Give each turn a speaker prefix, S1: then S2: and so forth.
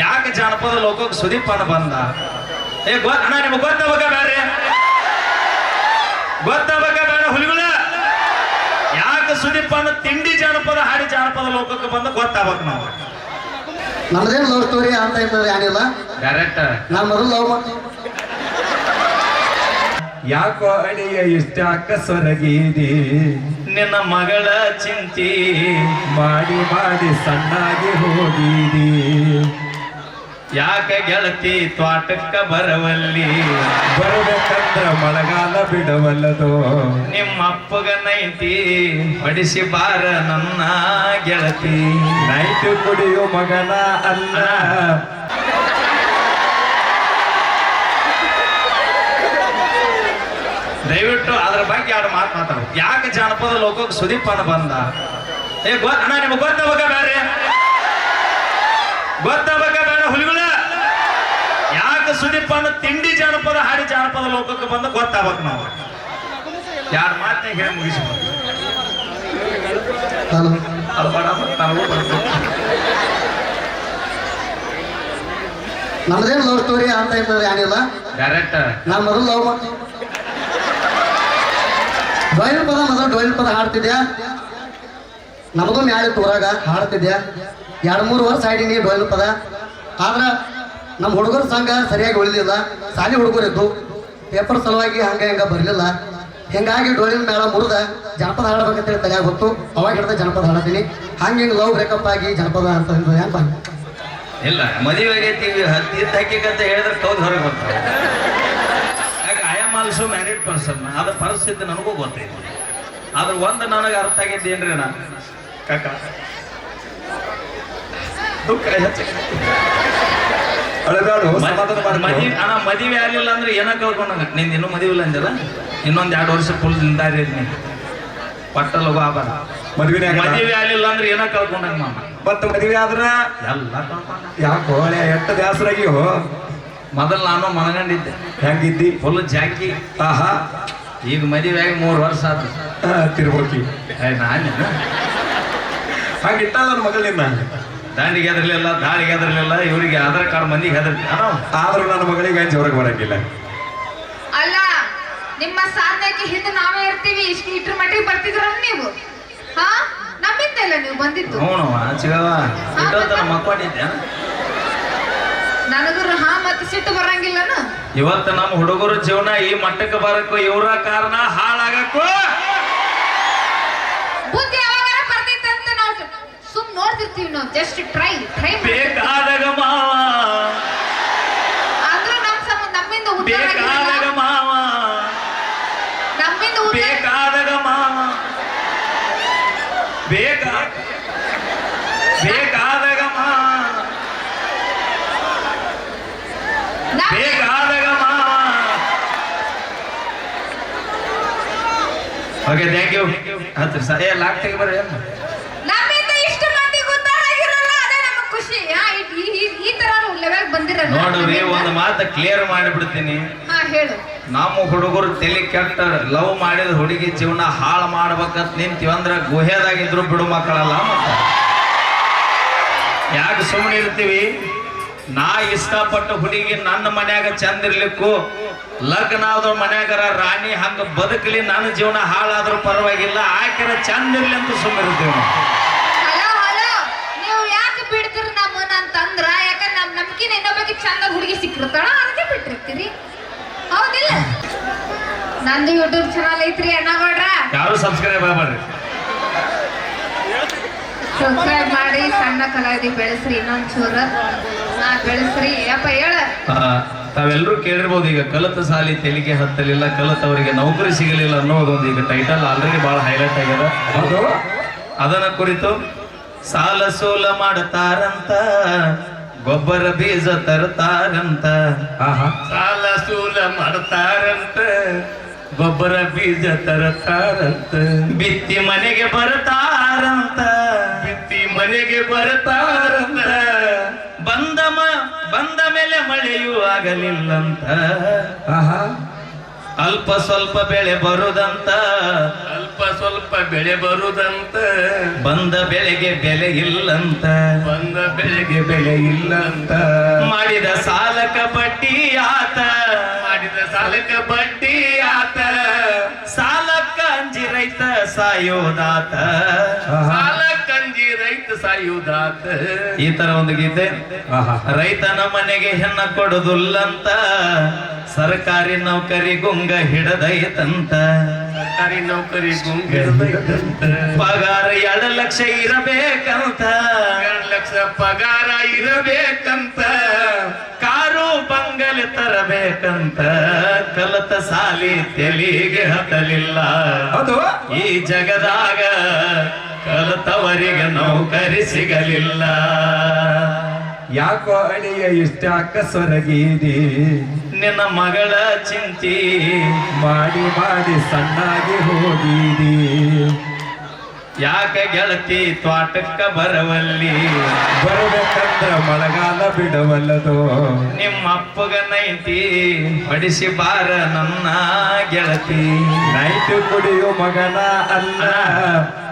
S1: ಯಾಕೆ ಜಾನಪದ ಲೋಕಕ್ಕೆ ಸುದೀಪ್ ಅನ್ನ ಬಂದ? ಏ ಗೊ ಅಣ್ಣ ನಿಮಗೆ ಗೊತ್ತವಾಗ ಬೇರೆ ಗೊತ್ತವಾಗ ಬೇಡ ಹುಲಿಗಳ? ಯಾಕೆ ಸುದೀಪ್ ಅನ್ನ ತಿಂಡಿ ಜಾನಪದ ಹಾಡಿ ಜಾನಪದ ಲೋಕಕ್ಕೆ ಬಂದ ಗೊತ್ತಾಗಬೇಕು ನಾವು
S2: ನಮ್ದೇನು ಲವ್ ಸ್ಟೋರಿ ಅಂತ ಇರ್ತದೆ ಏನಿಲ್ಲ
S1: ಡೈರೆಕ್ಟ್
S2: ನಾನು ಮೊದಲು ಲವ್ ಮಾಡ್ತೀನಿ.
S3: ಯಾಕೋ ಅಳಿಯ ಇಷ್ಟ ಅಕ್ಕಸೊರಗೀದಿ
S1: ನಿನ್ನ ಮಗಳ ಚಿಂತಿ
S3: ಮಾಡಿ ಮಾಡಿ ಸಣ್ಣಾಗಿ ಹೋಗಿದಿ.
S1: ಯಾಕೆ ಗೆಳತಿ ತ್ವಾಟಕ್ಕ ಬರವಲ್ಲಿ?
S3: ಬರಬೇಕಂದ್ರ ಮಳಗಾಲ ಬಿಡವಲ್ಲದು.
S1: ನಿಮ್ಮ ಅಪ್ಪಗ ನೈತಿ ಬಡಿಸಿ ಬಾರ ನನ್ನ ಗೆಳತಿ.
S3: ನೈಟು ಕುಡಿಯೋ ಮಗನ ಅಲ್ಲ.
S1: ದಯವಿಟ್ಟು ಅದ್ರ ಬಗ್ಗೆ ಎರಡು ಮಾತು ಮಾತಾಡ. ಯಾಕೆ ಜಾನಪದ ಲೋಕಕ್ಕೆ ಸುದೀಪನ ಬಂದ? ಏ ಗೊ ಅಣ್ಣ ನಿಮಗೆ ಗೊತ್ತವಾಗ ಬೇರೆ ಗೊತ್ತವಾಗ ಬೇಡ ಹುಲಿಗಳ ಯಾಕೆ ತಿಂಡಿ ಜಾನಪದ ಹಾಡಿ ಜಾನಪದ ಲೋಕಕ್ಕೆ ಬಂದ ಗೊತ್ತಾಗಬೇಕು ನಾವು. ಯಾರ ಮಾತನ್ನ ಹೇಳಿ ಮುಗಿಸ್ಬೋದು.
S2: ನಮ್ದೇನು ಲವ್ ಸ್ಟೋರಿ ಅಂತ ಇರ್ತದೆ ಯಾರಿಲ್ಲ
S1: ಡೈರೆಕ್ಟ್
S2: ನಾನು ಮೊದಲು ಲವ್ ಮಾಡಿ ಡೊಯ್ಲ್ ಪದ ಮೊದಲು ಡೊಯ್ಲ್ ಪದ ಹಾಡ್ತಿದ್ಯಾ? ನಮಗೂ ಮ್ಯಾಲೆ ಊರಾಗ ಹಾಡ್ತಿದ್ಯಾ? ಎರಡು ಮೂರು ವರ್ಷ ಆಡಿನಿ ಡೊಯ್ಲ್ ಪದ. ಆದ್ರೆ ನಮ್ಮ ಹುಡುಗರ ಸಂಘ ಸರಿಯಾಗಿ ಉಳಿದಿಲ್ಲ. ಸಾಲಿ ಹುಡುಗರು ಇದ್ದು ಪೇಪರ್ ಸಲುವಾಗಿ ಹಂಗ ಹಿಂಗೆ ಬರಲಿಲ್ಲ. ಹಿಂಗಾಗಿ ಡೋಲಿನ ಮೇಳ ಮುರಿದ ಜನಪದ ಹಾಡಬೇಕಂತೇಳಿ ತಲೆಯಾಗ ಗೊತ್ತು ಅವಾಗ ಹಿಡ್ದ ಜನಪದ ಹಾಡತೀನಿ. ಹಂಗೆ ಹಿಂಗೆ ಲವ್ ಬ್ರೇಕಪ್ ಆಗಿ ಜನಪದ ಅಂತ ಹೆಂಗೆ
S1: ಇಲ್ಲ, ಮದುವೆ ಆಗೈತಿ, ಹತ್ತಿ ಹಾಕಿಕಂತ ಹೇಳಿದ್ರೆ ಕೌದ್ ಹೊರಗೆ ಬರ್ತಾವೆ ಯಾಕೆ ಐ ಆಮ್ ಮ್ಯಾರಿಡ್ ಪರ್ಸನ್ ಅದ್ರ ಪರಿಸ್ಥಿತಿ ನನಗೂ ಗೊತ್ತೈತಿ. ಆದ್ರೆ ಒಂದು ನನಗೆ ಅರ್ಥ ಆಗೈತಿ ಏನ್ರಿ ನಾ? ಕಾಕ. ದುಃಖ.
S3: ಅಳಗಾಡು ಸಮಾಧಾನ
S1: ಮದ್- ಮದಿ
S3: ಮಾಡ್ಕೊ.
S1: ಅಣ್ಣ ಮದುವೆ ಆಗಲಿಲ್ಲ ಅಂದ್ರೆ ಏನ ಕಳ್ಕೊಂಡಂಗ ನಿಂದ ಇನ್ನೂ ಮದುವೆ ಇಲ್ಲ ಅಂದಿಲ್ಲ ಇನ್ನೊಂದ್ ಎರಡು ವರ್ಷ ಫುಲ್ ನಿಂದಾರಿ ನೀ ಪಟ್ಟ ಲಗು
S3: ಮದುವೆ ಆಗಲ್ಲ.
S1: ಮದುವೆ ಆಗಲಿಲ್ಲ ಅಂದ್ರೆ ಏನ ಕಳ್ಕೊಂಡಂಗ ಮಾಮ.
S3: ಮತ್ತ ಮದುವೆ ಆದ್ರ?
S1: ಎಲ್ಲ
S3: ಯಾಕೋ ಎಟ್ಟ ಹೋ
S1: ಮೊದಲು ನಾನು ಮನಗಂಡಿದ್ದೆ.
S3: ಹೆಂಗಿದ್ದಿ?
S1: ಫುಲ್ ಜಾಕಿ.
S3: ಆಹಾ.
S1: ಈಗ ಮದುವೆ ಆಗಿ ಮೂರು ವರ್ಷ ಆತು. ತಿರುಗೋಕಿ. ನಾನು
S3: ಹಂಗಿಟ್ಟಲ್ಲ ನನ್ನ? ಮಗಳಿನ್ನ
S1: ದಾಂಡಿಗೆ ಹೆದರ್ಲಿಲ್ಲ ದಾಳಿಗೆ ಹೆದರ್ಲಿಲ್ಲ ಇವರಿಗೆ ಆಧಾರ್ ಕಾರ್ಡ್ ಮಂದಿಗೆ ಹೆದರ್
S3: ಆದ್ರೂ ನನ್ನ ಮಗಳಿಗೆ ಅಂಚೆ ಹೊರಗೆ ಬರಂಗಿಲ್ಲ
S4: ಅಲ್ಲ ನಿಮ್ಮ ಸಾಧನೆಗೆ ಹಿಂದೆ ನಾವೇ ಇರ್ತೀವಿ ಇಷ್ಟು ಇಟ್ರ ಮಟ್ಟಿಗೆ ಬರ್ತಿದ್ರ ನೀವು? ಹಾ? ನಮ್ಮಿಂದಲ್ಲ ನೀವು ಬಂದಿದ್ದು?
S1: ಹ್ಞೂ ಚಿಗವ ಇಟ್ಟೋತನ ಮಕ್ಕೊಂಡಿದ್ದೆ.
S4: ನನಗರು ಹಾ ಮತ್ತೆ ಸಿಟ್ಟು ಬರಂಗಿಲ್ಲನ?
S1: ಇವತ್ತು ನಮ್ಮ ಹುಡುಗರು ಜೀವನ ಈ ಮಟ್ಟಕ್ಕೆ ಬರಕ್ಕೂ ಇವರ ಕಾರಣ ಹಾಳಾಗಕ್ಕೂ
S4: ಜಸ್ಟ್ ಟ್ರೈ ಟ್ರೈ
S1: ಬೇಕಾದಾಗ ಮಾವ
S4: ಅಂದ್ರೂ ನಮ್ ಸಮ ನಮ್ಮಿಂದ ಉದ್ದಾರ
S1: ಬೇಕಾದಾಗ
S4: ಆಗಿಲ್ಲ.
S1: ಮಾವ
S4: ನಮ್ಮಿಂದ ಉದ್ದಾರ
S1: ಬೇಕಾದಾಗ ಮಾವ ಬೇಕಾ ಬೇಕಾದಾಗ ಮಾವ
S4: ನಮ್-
S1: ಬೇಕಾದಾಗ ಮಾವ ಓಕೆ ಥ್ಯಾಂಕ್ ಯು ಹತ್ತು ಸರ್ ಏ ಲಾಕ್ ತೆಗಿ ನೋಡ್ರಿ ಒಂದು ಮಾತು ಕ್ಲಿಯರ್ ಮಾಡಿಬಿಡ್ತೀನಿ. ನಮ್ಮ ಹುಡುಗರು ತಲೆ ಕೆಟ್ಟ ಲವ್ ಮಾಡಿದ ಹುಡುಗಿ ಜೀವನ ಹಾಳು ಮಾಡ್ಬೇಕಂತ ನಿಂತೀವಂದ್ರ ಗುಹೆದಾಗಿದ್ರು ಬಿಡು ಮಕ್ಕಳಲ್ಲ ಮತ್ತ. ಯಾಕೆ ಸುಮ್ಮನೆ ಇರ್ತೀವಿ? ನಾ ಇಷ್ಟಪಟ್ಟ ಹುಡುಗಿ ನನ್ನ ಮನ್ಯಾಗ ಚಂದ ಇರ್ಲಿಕ್ಕು ಲಗ್ನ ಆದ್ರ ಮನ್ಯಾಗರ ರಾಣಿ ಹಂಗ ಬದುಕಲಿ ನನ್ನ ಜೀವನ ಹಾಳಾದ್ರೂ ಪರವಾಗಿಲ್ಲ ಆಕೆರ ಚಂದ ಇರ್ಲಿ ಅಂತ ಸುಮ್ಮನೆ ಇರ್ತೀವಿ ನಾವು.
S4: ಇನ್ನೊಬ್ಬಕ್ಕೆ ಚಂದ ಹುಡುಗಿ ಸಿಕ್ಕಿರ್ತಾಳ ಅದಕ್ಕೆ ಬಿಟ್ಟಿರ್ತೀರಿ. ಹೌದಿಲ್ಲ. ನಂದು ಯೂಟ್ಯೂಬ್ ಚಾನಲ್ ಐತ್ರಿ ಅಣ್ಣಗೌಡ್ರ
S1: ಯಾರು ಸಬ್ಸ್ಕ್ರೈಬ್
S4: ಸಬ್ಸ್ಕ್ರೈಬ್ ಮಾಡಿ ಸಣ್ಣ ಕಲಾವಿದಿ ಬೆಳೆಸ್ರಿ ಇನ್ನೊಂದ್ ಚೂರ ಹಾ ಬೆಳೆಸ್ರಿ. ಯಪ್ಪ ಹೇಳ.
S1: ತಾವೆಲ್ಲರೂ ಕೇಳಿರ್ಬೋದು ಈಗ ಕಲತ ಸಾಲಿ ತೆಲಿಗೆ ಹತ್ತಲಿಲ್ಲ ಕಲಿತವರಿಗೆ ನೌಕರಿ ಸಿಗಲಿಲ್ಲ ಅನ್ನೋದೊಂದು ಈಗ ಟೈಟಲ್ ಆಲ್ರೆಡಿ ಬಹಳ ಹೈಲೈಟ್ ಆಗ್ಯದ.
S3: ಅದು
S1: ಅದನ್ನ ಕುರಿತು ಸಾಲ ಸೋಲ ಮಾಡ್ತಾರಂತ. ಗೊಬ್ಬರ ಬೀಜ ತರ್ತಾರಂತ.
S3: ಆಹಾ.
S1: ಸಾಲ ಸೂಲ ಮಾಡ್ತಾರಂತ. ಗೊಬ್ಬರ ಬೀಜ ತರ್ತಾರಂತ. ಬಿತ್ತಿ ಮನೆಗೆ ಬರ್ತಾರಂತ. ಬಿತ್ತಿ ಮನೆಗೆ ಬರ್ತಾರಂತ. ಬಂದ ಬಂದ ಮೇಲೆ ಮಳೆಯೂ ಆಗಲಿಲ್ಲಂತ.
S3: ಆಹಾ.
S1: ಅಲ್ಪ ಸ್ವಲ್ಪ ಬೆಳೆ ಬರುದಂತ.
S5: ಸ್ವಲ್ಪ ಬೆಳೆ ಬರುದಂತ.
S1: ಬಂದ ಬೆಳೆಗೆ ಬೆಲೆ ಇಲ್ಲಂತ.
S5: ಬಂದ ಬೆಳೆಗೆ ಬೆಲೆ ಇಲ್ಲಂತ.
S1: ಮಾಡಿದ ಸಾಲಕ ಬಡ್ಡಿ ಆತ.
S5: ಮಾಡಿದ ಸಾಲಕ ಬಡ್ಡಿ ಆತ.
S1: ಸಾಲಕ್ಕ ಅಂಜಿ ರೈತ ಸಾಯೋದಾತ.
S5: ಸಾಲ ಕಂಜಿ ರೈತ ಸಾಯೋದಾತ.
S1: ಈ ತರ ಒಂದು ಗೀತೆ.
S3: ಆಹಾ.
S1: ರೈತನ ಮನೆಗೆ ಹೆಣ್ಣ ಕೊಡುದಿಲ್ಲಂತ. ಸರ್ಕಾರಿ ನೌಕರಿ ಗುಂಗ ಹಿಡದೈತಂತ.
S5: ಸರ್ಕಾರಿ ನೌಕರಿ
S1: ಪಗಾರ ಎರಡು ಲಕ್ಷ ಇರಬೇಕಂತ.
S5: ಎರಡು ಲಕ್ಷ ಪಗಾರ ಇರಬೇಕಂತ.
S1: ಕಾರು ಬಂಗಲೆ ತರಬೇಕಂತ. ಕಲತ ಸಾಲಿ ತೆಲಿಗೆ ಹತ್ತಲಿಲ್ಲ.
S3: ಅದು
S1: ಈ ಜಗದಾಗ ಕಲತವರಿಗೆ ನೌಕರಿ ಸಿಗಲಿಲ್ಲ.
S3: ಯಾಕೋ ಅಳಿಯ ಇಷ್ಟಾಕ ಸೊರಗೀದಿ
S1: ನಿನ್ನ ಮಗಳ ಚಿಂತಿ.
S3: ಮಾಡಿ ಮಾಡಿ ಸಣ್ಣಾಗಿ ಹೋಗಿದಿ
S1: ಯಾಕ ಗೆಳತಿ ತ್ವಾಟಕ್ಕ ಬರವಲ್ಲಿ?
S3: ಬರಬೇಕಂದ್ರ ಮಳೆಗಾಲ ಬಿಡವಲ್ಲದು.
S1: ನಿಮ್ಮ ಅಪ್ಪಗ ನೈತಿ ಬಡಿಸಿ ಬಾರ ನನ್ನ ಗೆಳತಿ.
S3: ನೈಟ್ ಕುಡಿಯೋ ಮಗನ ಅಲ್ಲ